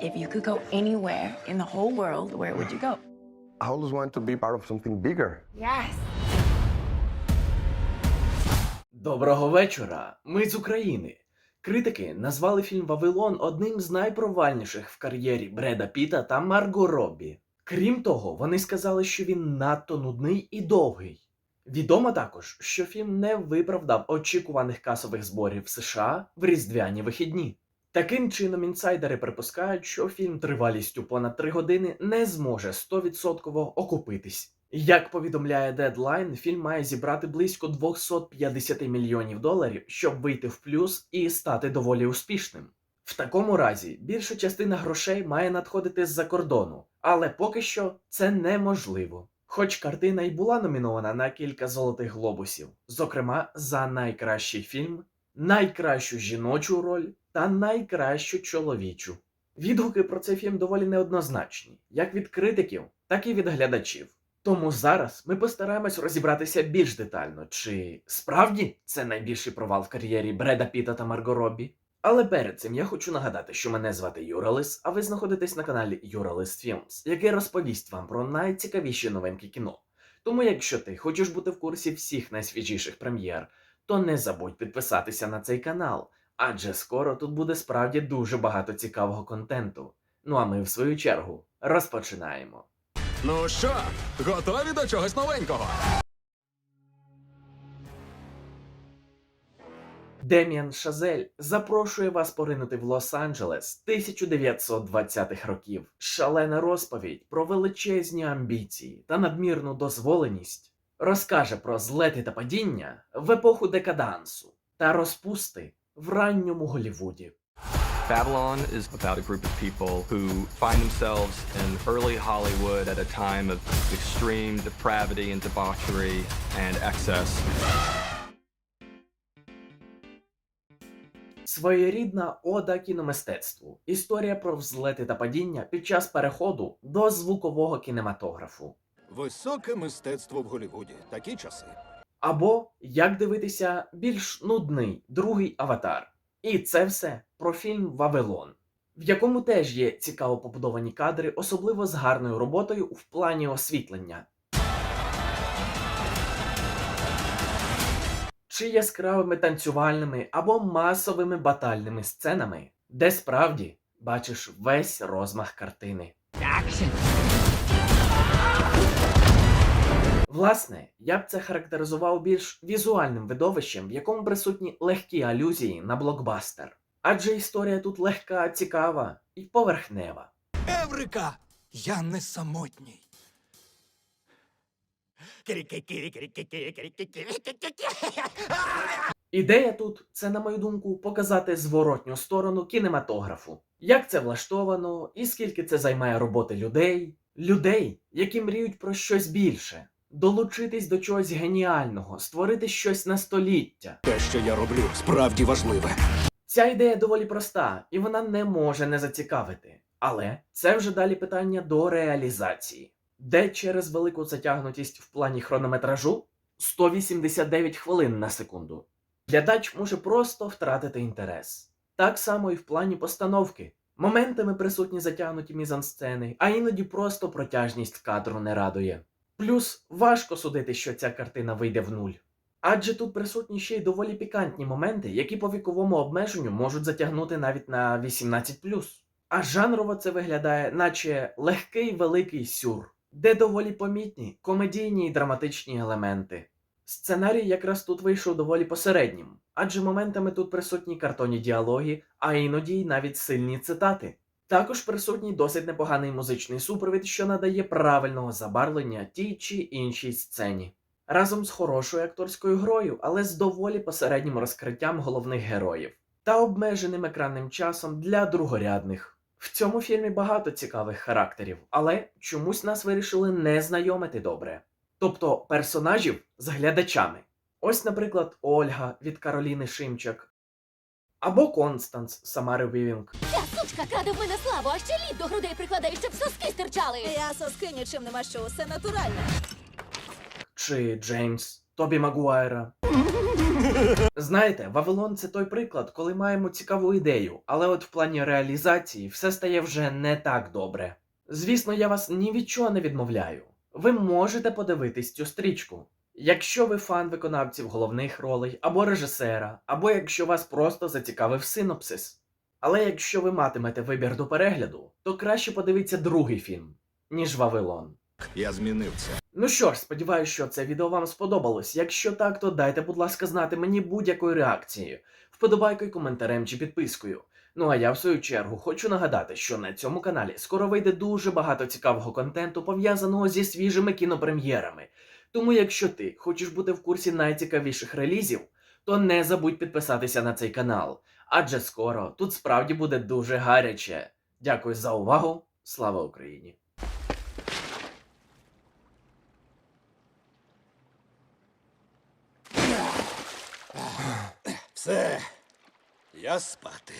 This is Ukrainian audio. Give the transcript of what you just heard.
If you could go anywhere in the whole world, where would you go? I always wanted to be part of something bigger. Yes. Доброго вечора. Ми з України. Критики назвали фільм Вавилон одним з найпровальніших в кар'єрі Бреда Піта та Марго Роббі. Крім того, вони сказали, що він надто нудний і довгий. Відомо також, що фільм не виправдав очікуваних касових зборів США в різдвяні вихідні. Таким чином, інсайдери припускають, що фільм тривалістю понад 3 години не зможе 100% окупитись. Як повідомляє Deadline, фільм має зібрати близько 250 мільйонів доларів, щоб вийти в плюс і стати доволі успішним. В такому разі більша частина грошей має надходити з-за кордону, але поки що це неможливо. Хоч картина й була номінована на кілька золотих глобусів, зокрема за найкращий фільм, найкращу жіночу роль та найкращу чоловічу. Відгуки про цей фільм доволі неоднозначні, як від критиків, так і від глядачів. Тому зараз ми постараємось розібратися більш детально, чи справді це найбільший провал в кар'єрі Бреда Піта та Марго Роббі. Але перед цим я хочу нагадати, що мене звати Юралис, а ви знаходитесь на каналі Юралис Films, який розповість вам про найцікавіші новинки кіно. Тому, якщо ти хочеш бути в курсі всіх найсвіжіших прем'єр, то не забудь підписатися на цей канал, адже скоро тут буде справді дуже багато цікавого контенту. Ну а ми, в свою чергу, розпочинаємо. Ну що, готові до чогось новенького? Дем'ян Шазель запрошує вас поринути в Лос-Анджелес 1920-х років. Шалена розповідь про величезні амбіції та надмірну дозволеність розкаже про злети та падіння в епоху декадансу та розпусти в ранньому Голлівуді. Babylon is about a group of people who find themselves in early Hollywood at a time of extreme depravity and debauchery and excess. Своєрідна ода кіномистецтву. Історія про взлети та падіння під час переходу до звукового кінематографу. Високе мистецтво в Голлівуді. Такі часи. Або як дивитися більш нудний другий аватар. І це все про фільм Вавилон, в якому теж є цікаво побудовані кадри, особливо з гарною роботою в плані освітлення. Чи яскравими танцювальними або масовими батальними сценами, де справді бачиш весь розмах картини. Власне, я б це характеризував більш візуальним видовищем, в якому присутні легкі алюзії на блокбастер. Адже історія тут легка, цікава і поверхнева. Еврика! Я не самотній. Ідея тут це, на мою думку, показати зворотню сторону кінематографу. Як це влаштовано, і скільки це займає роботи людей, людей, які мріють про щось більше, долучитись до чогось геніального, створити щось на століття. Те, що я роблю, справді важливе. Ця ідея доволі проста, і вона не може не зацікавити. Але це вже далі питання до реалізації, де через велику затягнутість в плані хронометражу 189 хвилин на секунду. Глядач може просто втратити інтерес. Так само і в плані постановки. Моментами присутні затягнуті мізансцени, а іноді просто протяжність кадру не радує. Плюс важко судити, що ця картина вийде в нуль. Адже тут присутні ще й доволі пікантні моменти, які по віковому обмеженню можуть затягнути навіть на 18. А жанрово це виглядає, наче легкий великий сюр, де доволі помітні комедійні і драматичні елементи. Сценарій якраз тут вийшов доволі посереднім, адже моментами тут присутні картонні діалоги, а іноді й навіть сильні цитати. Також присутній досить непоганий музичний супровід, що надає правильного забарвлення тій чи іншій сцені. Разом з хорошою акторською грою, але з доволі посереднім розкриттям головних героїв та обмеженим екранним часом для другорядних. В цьому фільмі багато цікавих характерів, але чомусь нас вирішили не знайомити добре. Тобто персонажів з глядачами. Ось, наприклад, Ольга від Кароліни Шимчак, або Констанс Самари Вівінг, Ця сучка краде в мене славу, а ще лід до грудей прикладає, щоб соски стирчали. Я соски нічим не машу, все натурально. чи Джеймс Тобі Магуайра. Знаєте, Вавилон це той приклад, коли маємо цікаву ідею, але от в плані реалізації все стає вже не так добре. Звісно, я вас ні від чого не відмовляю. Ви можете подивитись цю стрічку. Якщо ви фан виконавців головних ролей або режисера, або якщо вас просто зацікавив синопсис. Але якщо ви матимете вибір до перегляду, то краще подивіться другий фільм, ніж Вавилон. Я змінив це. Ну що ж, сподіваюся, що це відео вам сподобалось. Якщо так, то дайте, будь ласка, знати мені будь-якою реакцією, вподобайкою, коментарем чи підпискою. Ну а я в свою чергу хочу нагадати, що на цьому каналі скоро вийде дуже багато цікавого контенту, пов'язаного зі свіжими кінопрем'єрами. Тому, якщо ти хочеш бути в курсі найцікавіших релізів, то не забудь підписатися на цей канал, адже скоро тут справді буде дуже гаряче. Дякую за увагу. Слава Україні! Все, я спати.